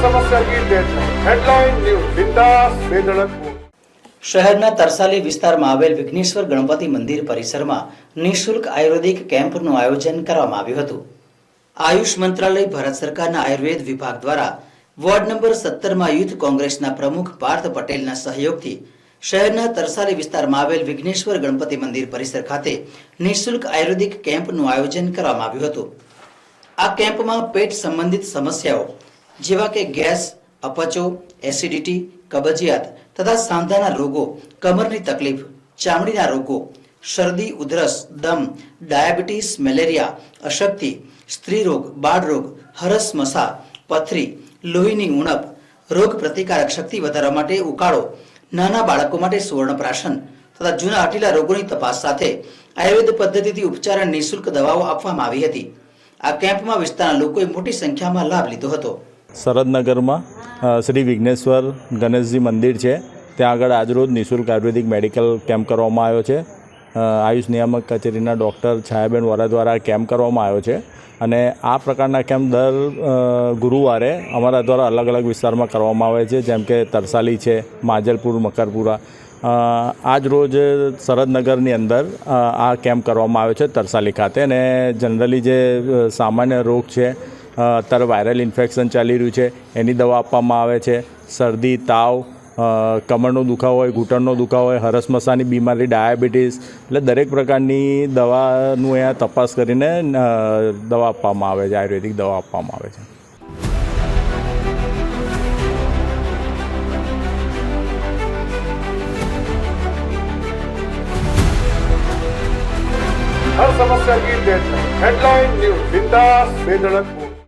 છે. હેડલાઇન શહેરના તરસાલી વિસ્તારમાં આવેલ વિઘ્નેશ્વર ગણપતિ મંદિર પરિસરમાં નિઃશુલ્ક આયુર્વેદિક કેમ્પનું આયોજન કરવામાં આવ્યું હતું. આયુષ મંત્રાલય, ભારત સરકારના આયુર્વેદ વિભાગ દ્વારા વોર્ડ નંબર સત્તરમાં યુથ કોંગ્રેસના પ્રમુખ પાર્થ પટેલના સહયોગથી શહેરના તરસાલી વિસ્તારમાં આવેલ વિઘ્નેશ્વર ગણપતિ મંદિર પરિસર ખાતે નિઃશુલ્ક આયુર્વેદિક કેમ્પનું આયોજન કરવામાં આવ્યું હતું. આ કેમ્પમાં પેટ સંબંધિત સમસ્યાઓ જેવા કે ગેસ, અપચો, એસિડિટી, કબજિયાત તથા સાંધાના રોગો, કમરની તકલીફ, ચામડીના રોગો, શરદી, ઉધરસ, દમ, ડાયાબિટીસ, મેલેરિયા, અશક્તિ, સ્ત્રી રોગ, બાળ હરસ, મસા, પથરી, લોહીની ઉણપ, રોગ પ્રતિકારક શક્તિ વધારવા માટે ઉકાળો, નાના બાળકો માટે સુવર્ણપ્રાશન તથા જૂના અટીલા રોગોની તપાસ સાથે આયુર્વેદ પદ્ધતિથી ઉપચાર અને નિઃશુલ્ક દવાઓ આપવામાં આવી હતી. આ કેમ્પમાં વિસ્તારના લોકોએ મોટી સંખ્યામાં લાભ લીધો હતો. સરદનગરમાં શ્રી વિઘ્નેશ્વર ગણેશજી મંદિર છે. ત્યાં આગળ આજરોજ નિઃશુલ્ક આયુર્વેદિક મેડિકલ કેમ્પ કરવામાં આવ્યો છે. આયુષ નિયામક કચેરીના ડૉક્ટર છાયાબેન વોરા દ્વારા કેમ્પ કરવામાં આવ્યો છે. અને આ પ્રકારના કેમ્પ દર ગુરુવારે અમારા દ્વારા અલગ અલગ વિસ્તારમાં કરવામાં આવે છે. જેમ કે તરસાલી છે, માજલપુર, મકરપુરા. આજ રોજ સરદનગરની અંદર આ કેમ્પ કરવામાં આવ્યો છે તરસાલી ખાતે. અને જનરલી જે સામાન્ય રોગ છે અત્યારે વાયરલ ઇન્ફેક્શન ચાલી રહ્યું છે એની દવા આપવામાં આવે છે શરદી તાવ અ, કમરનો દુખાવો હોય ઘૂંટણનો દુખાવો હોય હરસમસાની બીમારી ડાયાબિટીસ એટલે દરેક પ્રકારની દવાનું અહીંયા તપાસ કરીને અ, દવા આપવામાં આવે છે આયુર્વેદિક દવા આપવામાં આવે છે हर समस्या की डेट है हेडलाइन न्यूज बिंदास बेधड़क न्यूज